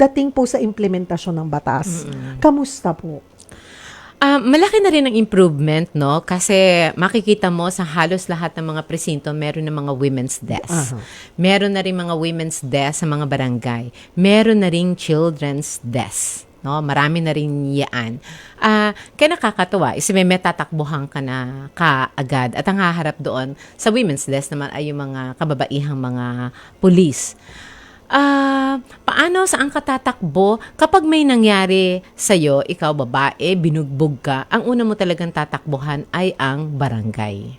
pagdating po sa implementasyon ng batas, kamusta po? Ah, malaki na rin ang improvement, no? Kasi makikita mo sa halos lahat ng mga presinto, meron ng mga women's desk. Aha. Meron na rin mga women's desk sa mga barangay. Meron na rin children's desk. No, marami na rin yan. Ah, kaya nakakatuwa, is may metatakbuhan ka na kaagad at ang haharap doon sa women's desk naman ay yung mga kababaihang mga pulis. Ah, paano saan ka tatakbo kapag may nangyari sa ikaw babae, binugbog ka, ang una mo talagang tatakbuhan ay ang barangay.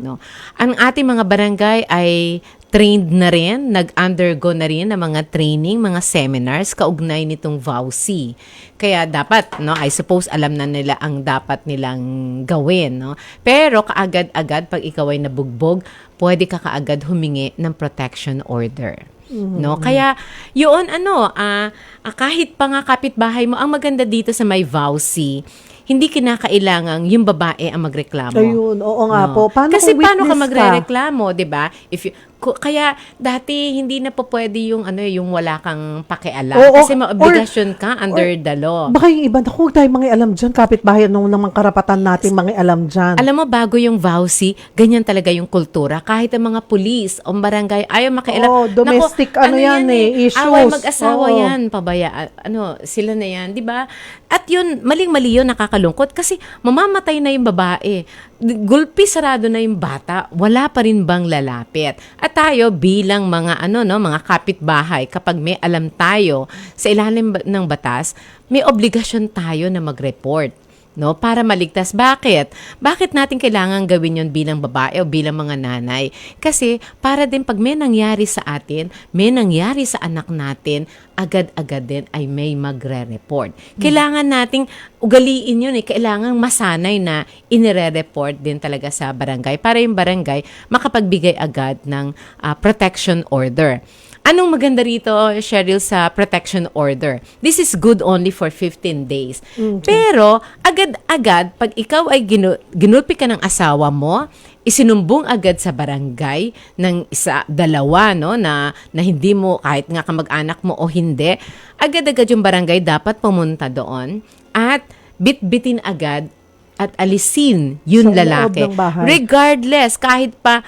No. Ang ating mga barangay ay trained na rin, nag-undergo na rin ng mga training, mga seminars kaugnay nitong VAUC. Kaya dapat, no, I suppose alam na nila ang dapat nilang gawin, no. Pero kaagad-agad pag ikaw ay nabugbog, pwede ka kaagad humingi ng protection order. No? Kaya, yun, ano, ah, ah, kahit pa nga kapitbahay mo, ang maganda dito sa may VAUC, hindi kinakailangang yung babae ang magreklamo. Ayun, oo nga No. po. Paano Kasi paano ka magrereklamo, 'di ba? If you, kaya dati hindi na po pwede yung ano yung wala kang pakialam Oo, kasi may or- obligasyon ka under the law. Baka yung iba, naku, tayo mga alam dyan, kapitbahay nung namang karapatan natin mga alam dyan. Alam mo, bago yung VAUC, ganyan talaga yung kultura. Kahit ang mga pulis o barangay, ayaw makialam. Oo, domestic ano yan eh, issues. Away mag-asawa Oo. yan, pabaya. Ano, sila na yan, di ba? At yun, maling-mali yun, nakakalungkot. Kasi mamamatay na yung babae. Gulpi sarado na yung bata, wala pa rin bang lalapit? At tayo bilang mga ano no, mga kapitbahay, kapag may alam tayo sa ilalim ng batas, may obligasyon tayo na mag-report no? Para maligtas. Bakit? Bakit natin kailangan gawin yon bilang babae o bilang mga nanay? Kasi para din pag may nangyari sa atin may nangyari sa anak natin agad-agad din ay may magre-report. Kailangan nating ugaliin yun eh. Kailangan masanay na inire-report din talaga sa barangay para yung barangay makapagbigay agad ng ah, protection order Anong maganda rito, Cheryl, sa protection order? This is good only for 15 days. Pero, agad-agad, pag ikaw ay ginu- ginulpi ka ng asawa mo, isinumbong agad sa barangay ng isa, dalawa, no, na, na hindi mo, kahit nga kamag-anak mo o hindi, agad-agad yung barangay dapat pumunta doon at bit-bitin agad at alisin yung loob lalaki. Regardless, kahit pa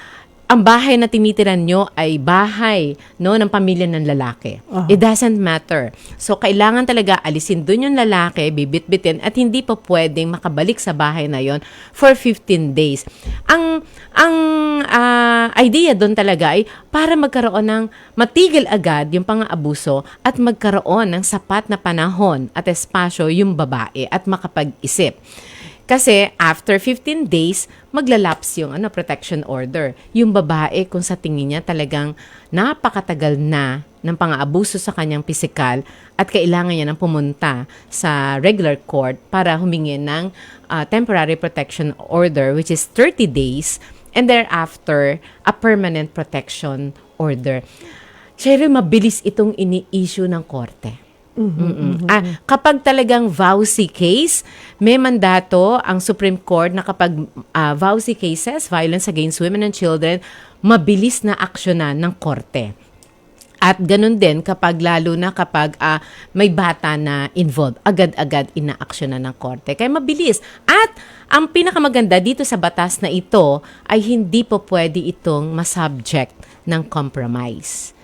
ang bahay na tinitiran nyo ay bahay no ng pamilya ng lalaki. Aha. It doesn't matter. So kailangan talaga alisin doon yung lalaki, bibit-bitin at hindi pa pwedeng makabalik sa bahay na yon for 15 days. Ang ang ah, idea doon talaga ay para magkaroon ng matigil agad yung pang-aabuso at magkaroon ng sapat na panahon at espasyo yung babae at makapag-isip. Kasi after 15 days, maglalaps yung ano, protection order. Yung babae, kung sa tingin niya talagang napakatagal na ng pang-aabuso sa kanyang pisikal at kailangan niya nang pumunta sa regular court para humingi ng ah, temporary protection order which is 30 days and thereafter a permanent protection order. Cheryl, mabilis itong ini-issue ng korte. Mm-mm. Ah, kapag talagang VAUSI case, may mandato ang Supreme Court na kapag ah, VAUSI cases, violence against women and children, mabilis na aksyonan ng korte. At ganun din kapag lalo na kapag ah, may bata na involved, agad-agad inaaksyonan ng korte. Kaya mabilis. At ang pinakamaganda dito sa batas na ito ay hindi po pwede itong masubject ng compromise.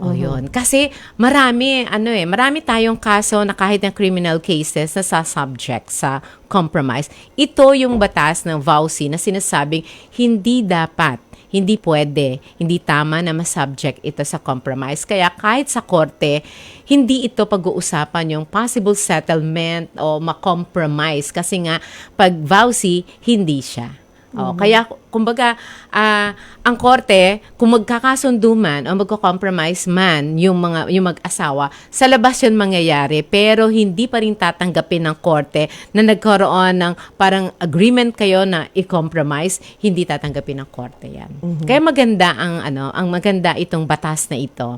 O yun. Kasi marami, ano eh, marami tayong kaso na kahit ng criminal cases na sa subject sa compromise. Ito yung batas ng VAUSI na sinasabing hindi dapat hindi pwede, hindi tama na masubject ito sa compromise. Kaya kahit sa korte, hindi ito pag-uusapan yung possible settlement o ma-compromise kasi nga pag VAUSI, hindi siya. O, Kaya kumbaga, ah, ang korte, kung magkakasundo man o magko-compromise man yung mga yung mag-asawa, sa labas yun mangyayari pero hindi pa rin tatanggapin ng korte na nagkaroon ng parang agreement kayo na i-compromise, hindi tatanggapin ng korte 'yan. Kaya maganda ang ano, ang maganda itong batas na ito.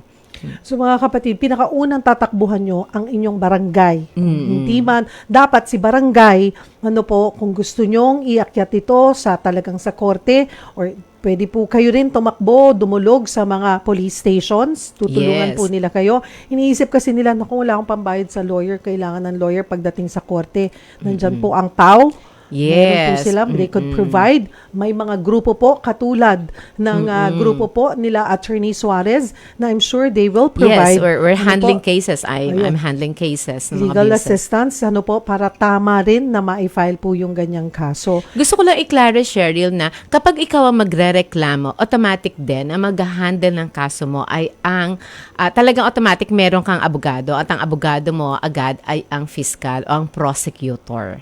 So mga kapatid, pinakaunang tatakbuhan nyo ang inyong barangay. Mm. Hindi man, dapat si barangay, ano po, kung gusto nyong iakyat ito sa talagang sa korte or Pwede po kayo rin tumakbo, dumulog sa mga police stations. Tutulungan Yes. po nila kayo. Iniisip kasi nila, naku, wala akong pambayad sa lawyer. Kailangan ng lawyer pagdating sa korte. Nandyan po ang PAW. Meron po Yes. sila. They could provide. May mga grupo po, katulad ng ah, grupo po nila Attorney Suarez, na I'm sure they will provide. Yes, we're, we're ano handling po, cases. I, Ayun. I'm handling cases. ng legal assistance, ano po, para tama rin na ma-file po yung ganyang kaso. Gusto ko lang i-clarify, Cheryl, na kapag ikaw ang magre-reklamo, automatic din ang mag-handle ng kaso mo ay ang, ah, talagang automatic meron kang abogado at ang abogado mo agad ay ang fiscal o ang prosecutor.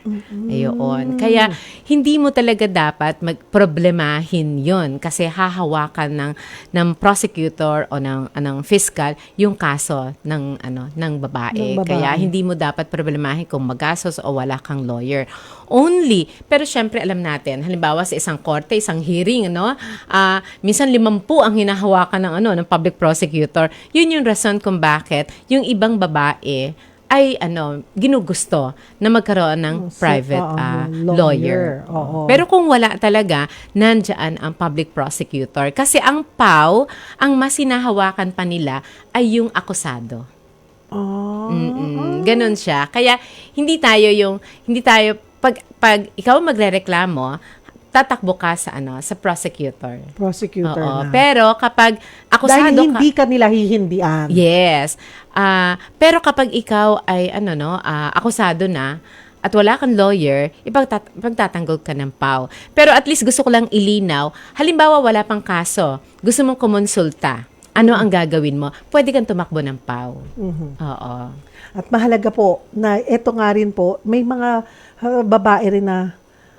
Ayun. Kaya hindi mo talaga dapat magproblemahin yon kasi hahawakan ng, ng prosecutor o ng, ng fiscal yung kaso ng, ano, ng babae. Ng babae. Kaya hindi mo dapat problemahin kung magastos o wala kang lawyer. Only, pero syempre alam natin, halimbawa sa isang korte, isang hearing, no? ah minsan limampu ang hinahawakan ng ano ng public prosecutor. Yun yung rason kung bakit yung ibang babae ay ano ginugusto na magkaroon ng si- private oo, ah, lawyer. lawyer. Oo. Pero kung wala talaga, nandyan ang public prosecutor. Kasi ang PAW, ang mas hinahawakan pa nila ay yung akusado. Ah, Mm-mm. Ganon siya. Kaya hindi tayo yung hindi tayo pag pag ikaw magrereklamo, tatakbo ka sa ano, sa prosecutor. prosecutor Oo. na. Pero kapag akusado Dahil hindi ka nila hihindian. Yes. Ah, pero kapag ikaw ay ano no, ah, akusado na at wala kang lawyer, ipagtat- ipagtatanggol ka ng PAW. Pero at least gusto ko lang ilinaw, halimbawa wala pang kaso, gusto mong kumonsulta, ano ang gagawin mo? Pwede kang tumakbo ng PAW. Mhm. Oo. At mahalaga po na ito nga rin po, may mga uh, babae rin na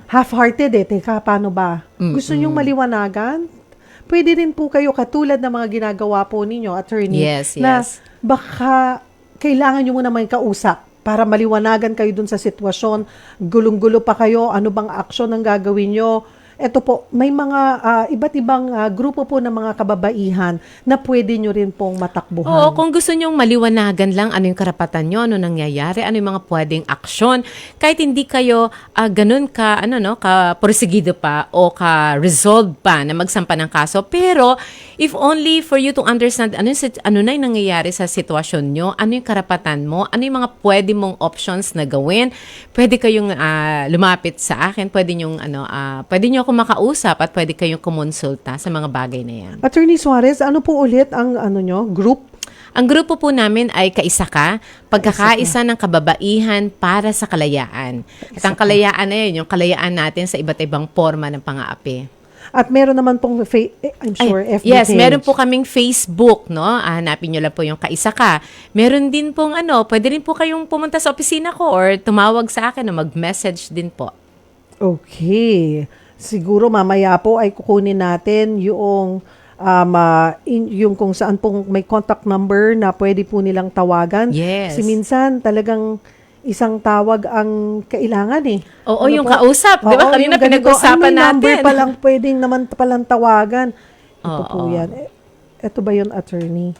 half-hearted eh. Teka, paano ba? Gusto nyong maliwanagan? Pwede rin po kayo katulad ng mga ginagawa po ninyo, attorney, Yes, na yes. baka kailangan nyo muna may kausap para maliwanagan kayo dun sa sitwasyon. Gulong-gulo pa kayo, ano bang aksyon ang gagawin nyo? Ito po, may mga ah, iba't ibang ah, grupo po ng mga kababaihan na pwede nyo rin pong matakbuhan. Oo, kung gusto nyong maliwanagan lang ano yung karapatan nyo, ano nangyayari, ano yung mga pwedeng aksyon, kahit hindi kayo ah, ganun ka, ano no, ka porsigido pa o ka resolved pa na magsampa ng kaso, pero if only for you to understand ano, yung, ano na yung nangyayari sa sitwasyon nyo, ano yung karapatan mo, ano yung mga pwede mong options na gawin, pwede kayong ah, lumapit sa akin, pwede nyong, ano, ah, pwede nyo ako makausap at pwede kayong kumonsulta sa mga bagay na yan. Attorney Suarez, ano po ulit ang ano nyo, group? Ang grupo po namin ay Kaisaka, pagkakaisa ng kababaihan para sa kalayaan. At ang kalayaan na yun, yung kalayaan natin sa iba't ibang forma ng pang-aapi. At meron naman pong, fa- eh, I'm Ay, sure, FB yes, page. meron po kaming Facebook, no? Ah, hanapin nyo lang po yung Kaisaka. Meron din pong ano, pwede rin po kayong pumunta sa opisina ko or tumawag sa akin o mag-message din po. Okay. Siguro mamaya po ay kukunin natin yung um, ah, in- yung kung saan pong may contact number na pwede po nilang tawagan. Yes. Kasi minsan talagang isang tawag ang kailangan eh. Oo, Ano yung po? kausap. Di ba? Kanina yung pinag-usapan may number natin. pa lang, pwedeng naman palang tawagan. Ito po Oo. yan. Eh, Ito ba yun, attorney?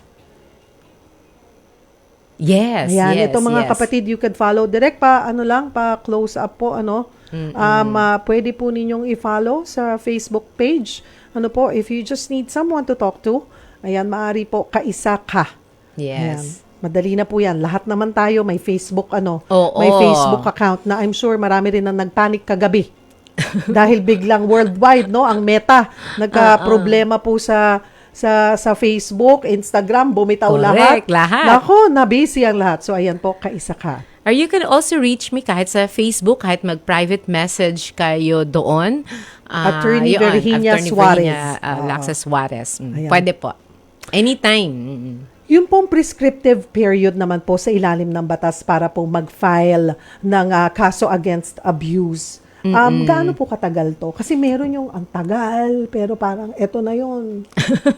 Yes, Ayan, yes, ito mga yes. kapatid, you can follow direct pa, ano lang, pa close up po, ano. Um, ah, pwede po ninyong i-follow sa Facebook page. Ano po, if you just need someone to talk to, ayan, maaari po, kaisa ka. Ayan. Yes. Madali na po yan. Lahat naman tayo may Facebook ano, Oo. may Facebook account na I'm sure marami rin ang nagpanic kagabi. Dahil biglang worldwide no ang Meta nagka-problema po sa sa sa Facebook, Instagram, bumitaw lahat. Correct, lahat. Nako, na-busy ang lahat. So ayan po, kaisa ka. Or you can also reach me kahit sa Facebook, kahit mag-private message kayo doon. Ah, Attorney yun, Virginia Attorney Suarez. Virginia, Oo. Laxa Suarez. Mm, Ayan. Pwede po. Anytime. Mm. Yung pong prescriptive period naman po sa ilalim ng batas para po mag-file ng ah, kaso against abuse. Um, gaano po katagal to? Kasi meron yung ang tagal, pero parang eto na yon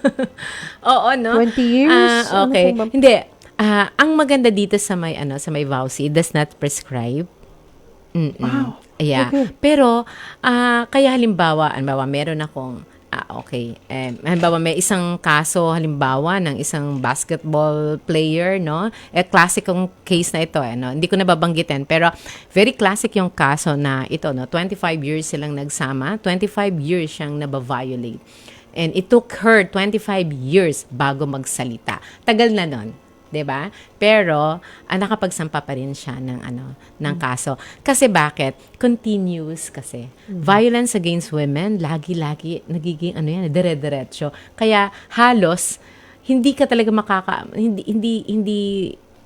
Oo, no? 20 years? Ano okay. ba? Hindi. Ah, ang maganda dito sa may ano sa may VAUSI, it does not prescribe. Mm-mm. Wow. Yeah. Okay. Pero ah, kaya halimbawa, halimbawa meron akong Ah, okay. Eh, halimbawa, may isang kaso, halimbawa, ng isang basketball player, no? Eh, classic yung case na ito, eh, no? Hindi ko nababanggitin, pero very classic yung kaso na ito, no? 25 years silang nagsama, 25 years siyang nabaviolate. And it took her 25 years bago magsalita. Tagal na nun. 'Di ba? Pero ah, nakapagsampa pa rin siya ng ano ng kaso. Kasi bakit? Continuous kasi. Violence against women lagi-lagi nagiging ano yan, dire-diretso. Kaya halos hindi ka talaga makaka hindi hindi hindi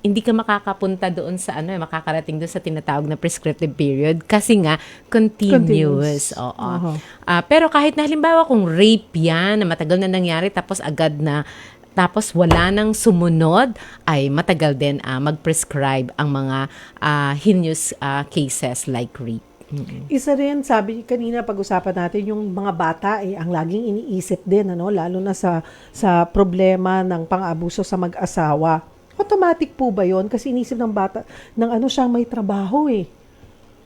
hindi ka makakapunta doon sa ano, eh, makakarating doon sa tinatawag na prescriptive period kasi nga continuous. Continuous. Oo. Aha. Ah, pero kahit na halimbawa kung rape yan, na matagal na nangyari tapos agad na tapos wala nang sumunod, ay matagal din ah, mag-prescribe ang mga ah, heinous ah, cases like rape. Mm-mm. Isa rin, sabi kanina pag-usapan natin yung mga bata eh, ang laging iniisip din, ano, lalo na sa, sa problema ng pang-abuso sa mag-asawa. Automatic po ba yon Kasi inisip ng bata, ng ano siyang may trabaho eh.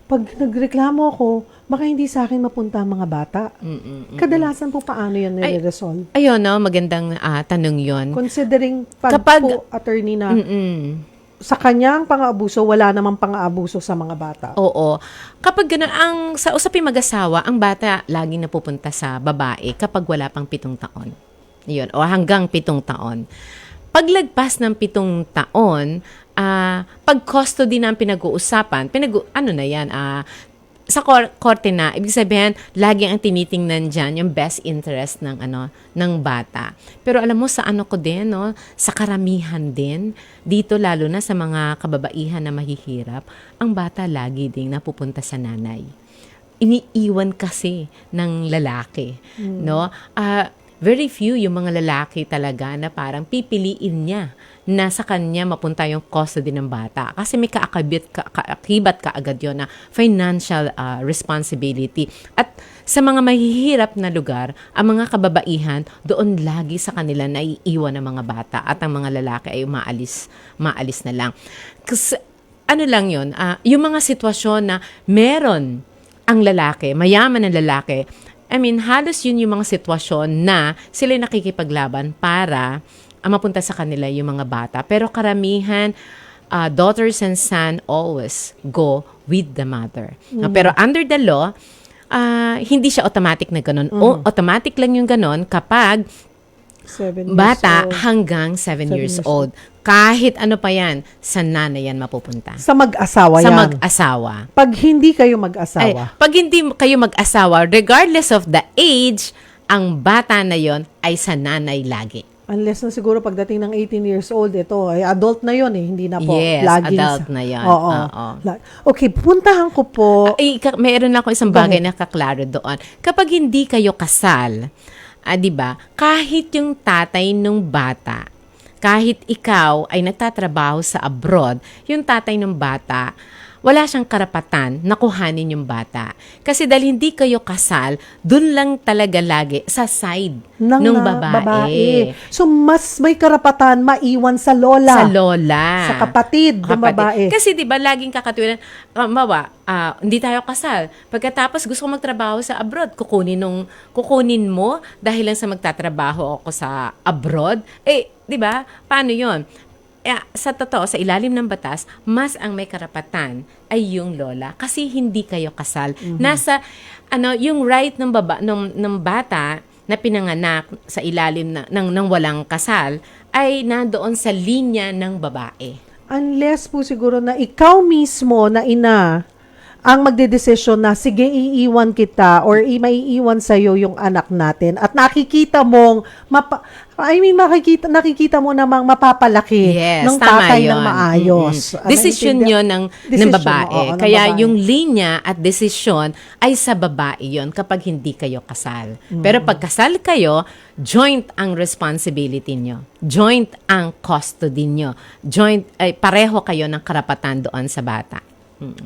Pag nagreklamo ako, baka hindi sa akin mapunta ang mga bata. Mm-mm. Kadalasan po paano yan Ay- nire-resolve? Ayun, no, magandang ah, tanong yon. Considering pag Kapag- po, attorney na Mm-mm. sa kanyang pang-abuso, wala namang pang-abuso sa mga bata. Oo. Kapag ganun, ang, sa usaping mag-asawa, ang bata laging napupunta sa babae kapag wala pang pitong taon. Yun. O hanggang pitong taon. Paglagpas ng pitong taon, ah, pag custody na ang pinag-uusapan, pinag ano na yan, ah, sa kor- korte na, ibig sabihin, lagi ang tinitingnan dyan yung best interest ng ano ng bata. Pero alam mo sa ano ko din, no, sa karamihan din, dito lalo na sa mga kababaihan na mahihirap, ang bata lagi ding napupunta sa nanay. Iniiwan kasi ng lalaki, no? Ah, very few yung mga lalaki talaga na parang pipiliin niya na sa kanya mapunta yung custody ng bata. Kasi may kaakabit, ka, kaakibat ka agad yun na financial ah, responsibility. At sa mga mahihirap na lugar, ang mga kababaihan, doon lagi sa kanila naiiwan ng mga bata at ang mga lalaki ay umaalis, maalis na lang. Kasi ano lang yun, ah, yung mga sitwasyon na meron ang lalaki, mayaman ang lalaki, I mean, halos yun yung mga sitwasyon na sila nakikipaglaban para ah, mapunta sa kanila yung mga bata. Pero karamihan, ah, daughters and son always go with the mother. Ah, pero under the law, ah, hindi siya automatic na ganun. O, automatic lang yung ganun kapag Seven years bata old. hanggang 7 Seven years, years old. Kahit ano pa yan, sa nanay yan mapupunta. Sa mag-asawa Sa yan. mag-asawa. Pag hindi kayo Ay, mag-asawa, pag hindi kayo mag-asawa, regardless of the age, ang bata na yon ay sa nanay lagi. unless na siguro pagdating ng 18 years old, ito, ay adult na yon eh, hindi na po. Yes, laging adult sa- na yan. Oo. Oo. Okay, puntahan ko po. Ay, mayroon lang ako isang bagay na kaklaro doon. Kapag hindi kayo kasal, ah, 'di ba? Kahit yung tatay ng bata, kahit ikaw ay nagtatrabaho sa abroad, yung tatay ng bata, wala siyang karapatan na kuhanin yung bata. Kasi dahil hindi kayo kasal, dun lang talaga lagi sa side ng ng na- babae. So, mas may karapatan maiwan sa lola. Sa lola. Sa kapatid ng Kapatid. babae. Kasi 'di ba laging kakatuwiran, uh, mawa, ah, hindi tayo kasal. Pagkatapos gusto ko magtrabaho sa abroad, kukunin nung kukunin mo dahil lang sa magtatrabaho ako sa abroad. Eh, 'di ba? Paano 'yon? Eh, sa totoo, sa ilalim ng batas, mas ang may karapatan ay yung lola kasi hindi kayo kasal. Nasa ano, yung right ng baba ng, ng bata na pinanganak sa ilalim na, ng, ng walang kasal ay nandoon sa linya ng babae. Unless po siguro na ikaw mismo na ina ang magdedesisyon na sige iiwan kita or maiiwan sa iyo yung anak natin at nakikita mong mapa, I mean makikita nakikita mo namang mapapalaki Yes, ng tama tatay yun. ng maayos. Desisyon naintindihan- yun ng, ng Desisyon, babae. oo, ng Kaya babae. yung linya at desisyon ay sa babae yon kapag hindi kayo kasal. Pero pag kasal kayo, joint ang responsibility nyo. Joint ang custody nyo. Joint, ay pareho kayo ng karapatan doon sa bata.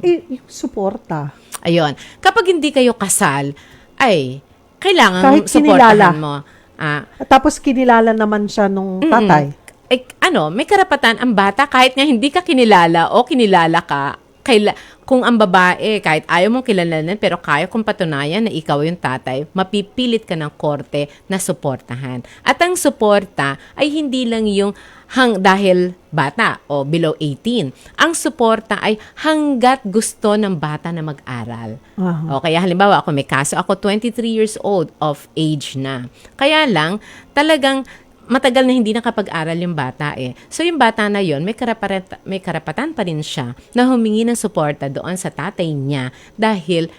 Eh, yung suporta. Ayun. Kapag hindi kayo kasal, ay kailangan Kahit kinilala. suportahan mo. Ah, At tapos kinilala naman siya nung tatay. eh, ano, may karapatan ang bata kahit nga hindi ka kinilala o kinilala ka, kaila, kung ang babae, kahit ayaw mong kilalanin, pero kaya kong patunayan na ikaw yung tatay, mapipilit ka ng korte na suportahan. At ang suporta ay hindi lang yung hang dahil bata o below 18. Ang suporta ay hanggat gusto ng bata na mag-aral. Aha. O kaya halimbawa ako may kaso, ako 23 years old of age na. Kaya lang talagang matagal na hindi nakapag-aral yung bata eh. So yung bata na yon may karapatan, may karapatan pa rin siya na humingi ng suporta doon sa tatay niya dahil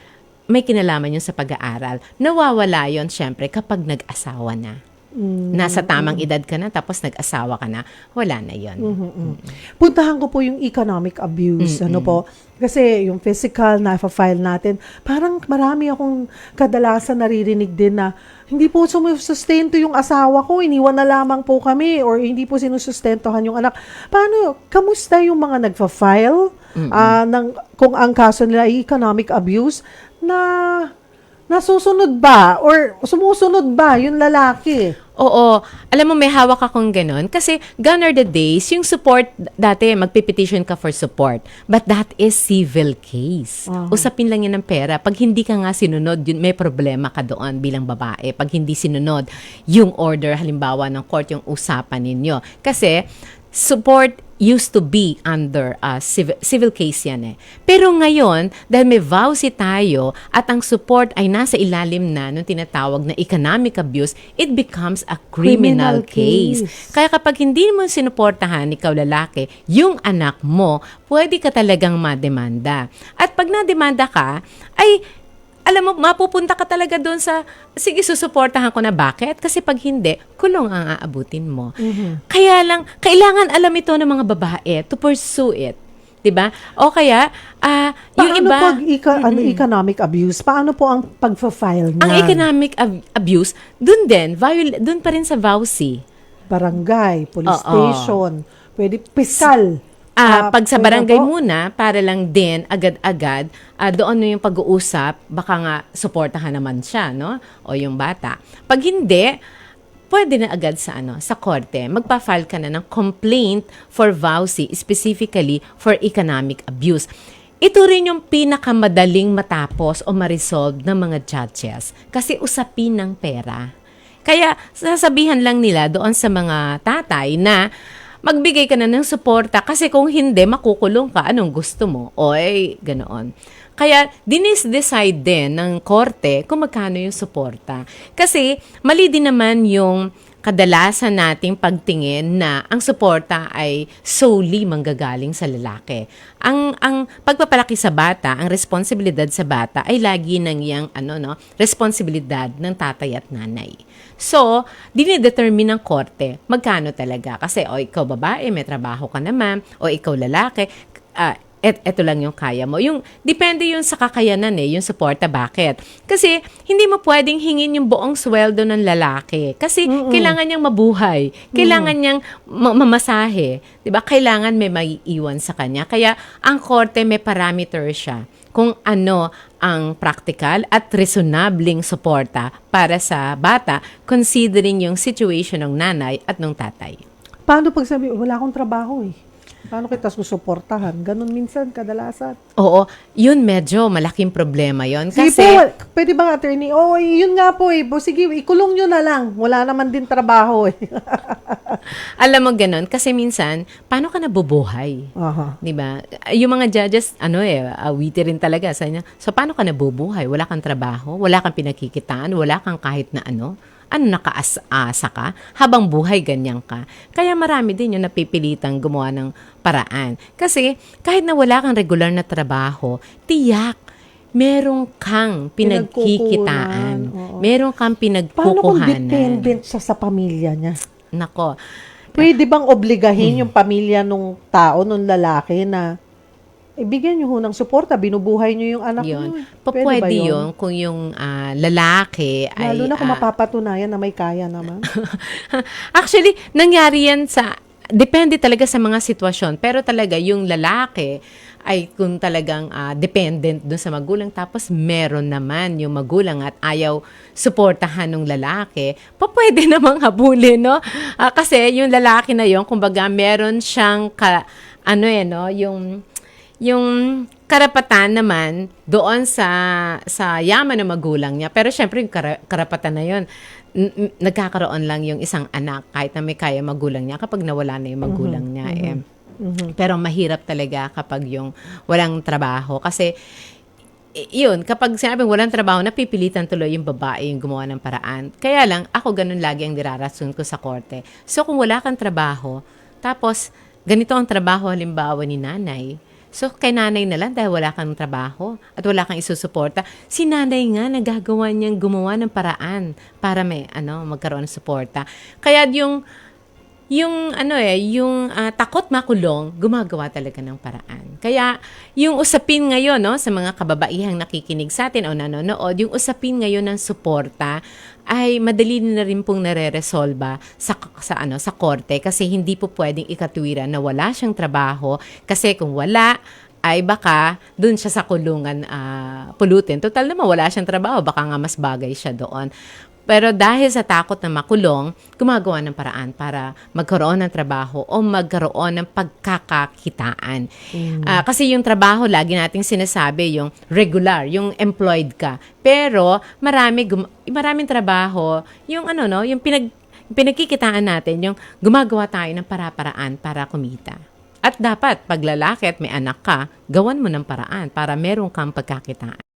may kinalaman yun sa pag-aaral. Nawawala yon syempre kapag nag-asawa na. Nasa tamang edad ka na tapos nag-asawa ka na, wala na yon. Mm-mm. Puntahan ko po yung economic abuse. Ano po? Kasi yung physical na file natin, parang marami akong kadalasan naririnig din na hindi po sumusustento yung asawa ko, iniwan na lamang po kami or hindi po sinusustentohan yung anak. Paano, kamusta yung mga nagfa-file ah, ng, kung ang kaso nila ay economic abuse na nasusunod ba or sumusunod ba yung lalaki? Oo. Alam mo, may hawak akong ganun. Kasi gone are the days, yung support, dati magpipetition ka for support. But that is civil case. Usapin lang yan ng pera. Pag hindi ka nga sinunod, yun, may problema ka doon bilang babae. Pag hindi sinunod yung order, halimbawa ng court, yung usapan ninyo. Kasi support used to be under a civil, civil case yan eh. Pero ngayon, dahil may vowsy tayo at ang support ay nasa ilalim na nung tinatawag na economic abuse, it becomes a criminal, Criminal case. case. Kaya kapag hindi mo sinuportahan, ikaw lalaki, yung anak mo, pwede ka talagang mademanda. At pag nademanda ka, ay alam mo, mapupunta ka talaga doon sa, sige, susuportahan ko na. Bakit? Kasi pag hindi, kulong ang aabutin mo. Kaya lang, kailangan alam ito ng mga babae to pursue it. 'Di ba? O kaya, yung Paano iba, pag eco- ano, economic abuse? Paano po ang pagfa-file niyan? ang economic ab- abuse, dun din, viol- dun pa rin sa VAUSI. Barangay, police Oo. station, pwede piskal. Ah, pag sa barangay po? muna, para lang din, agad-agad, ah, doon na yung pag-uusap, baka nga suportahan naman siya, no? O yung bata. Pag hindi, pwede na agad sa ano, sa korte. Magpa-file ka na ng complaint for VAUSI, specifically for economic abuse. Ito rin yung pinakamadaling matapos o ma-resolve ng mga judges kasi usapin ng pera. Kaya sasabihan lang nila doon sa mga tatay na magbigay ka na ng suporta kasi kung hindi, makukulong ka. Anong gusto mo? Oy, ganoon. Kaya dinis-decide din ng korte kung magkano yung suporta. Kasi mali din naman yung kadalasan nating pagtingin na ang suporta ay solely manggagaling sa lalaki. Ang ang pagpapalaki sa bata, ang responsibilidad sa bata ay lagi nang yang ano no, responsibilidad ng tatay at nanay. So, dinidetermine ng korte magkano talaga kasi o ikaw babae, may trabaho ka naman, o ikaw lalaki, ah, et eto lang yung kaya mo. Yung depende yun sa kakayanan eh, yung suporta bakit? Kasi hindi mo pwedeng hingin yung buong sweldo ng lalaki kasi kailangan niyang mabuhay. Kailangan niyang ma- mamasahe, 'di ba? Kailangan may maiiwan sa kanya. Kaya ang korte may parameter siya kung ano ang practical at reasonabling suporta para sa bata considering yung situation ng nanay at ng tatay. Paano pag sabi, wala akong trabaho eh. Paano kita susuportahan? Ganon minsan, kadalasan. Oo, yun medyo malaking problema yon Sige kasi po, pwede bang attorney? Oo, oh, yun nga po eh. Po, Sige, ikulong nyo na lang. Wala naman din trabaho eh. alam mo ganun kasi minsan paano ka nabubuhay? Aha. 'Di ba? Yung mga judges ano eh awiti rin talaga sa niya. So paano ka nabubuhay? Wala kang trabaho, wala kang pinakikitaan, wala kang kahit na ano. Ano nakaasa ka? Habang buhay ganyan ka. Kaya marami din yung napipilitang gumawa ng paraan. Kasi kahit na wala kang regular na trabaho, tiyak meron kang pinagkikitaan. Meron kang Paano kung pinagkukuhanan. dependent siya sa pamilya niya? Nako. Pwede bang Hmm. obligahin yung pamilya nung tao, nung lalaki na ibigyan nyo ho ng suporta, binubuhay nyo yung anak Yun. eh. Pa- Pwede ba Pwede yun? yun kung yung ah, lalaki ay... Lalo na kung ah, mapapatunayan na may kaya naman. Actually, nangyari yan sa... Depende talaga sa mga sitwasyon. Pero talaga, yung lalaki ay kung talagang ah, dependent dun sa magulang. Tapos meron naman yung magulang at ayaw suportahan ng lalaki. Pa pwede namang habulin, no? Ah, kasi yung lalaki na yon kumbaga, meron siyang... Ka, ano eh, no? Yung yung karapatan naman doon sa sa yaman ng magulang niya. Pero syempre yung kara- karapatan na yun, n- n- nagkakaroon lang yung isang anak kahit na may kaya magulang niya kapag nawala na yung magulang niya. Eh. Pero mahirap talaga kapag yung walang trabaho. Kasi yun, kapag sinabing walang trabaho, napipilitan tuloy yung babae yung gumawa ng paraan. Kaya lang, ako ganun lagi ang dirarason ko sa korte. So, kung wala kang trabaho, tapos, ganito ang trabaho halimbawa ni nanay, so kay nanay na lang dahil wala kang trabaho at wala kang isusuporta, si nanay nga nagagawa niyang gumawa ng paraan para may ano, magkaroon ng suporta. Kaya yung yung ano eh, yung ah, takot makulong, gumagawa talaga ng paraan. Kaya yung usapin ngayon no sa mga kababaihang nakikinig sa atin o nanonood, yung usapin ngayon ng suporta ay madali na rin pong nare-resolba sa sa ano sa korte kasi hindi po pwedeng ikatwiran na wala siyang trabaho kasi kung wala ay baka dun siya sa kulungan ah, pulutin. Total naman wala siyang trabaho, baka nga mas bagay siya doon. Pero dahil sa takot na makulong, gumagawa ng paraan para magkaroon ng trabaho o magkaroon ng pagkakakitaan. Ah, kasi yung trabaho, lagi nating sinasabi, yung regular, yung employed ka. Pero marami, gum- maraming trabaho, yung ano no, yung pinag, pinagkikitaan natin, yung gumagawa tayo ng para-paraan para kumita. At dapat, pag lalaki at may anak ka, gawan mo ng paraan para meron kang pagkakitaan.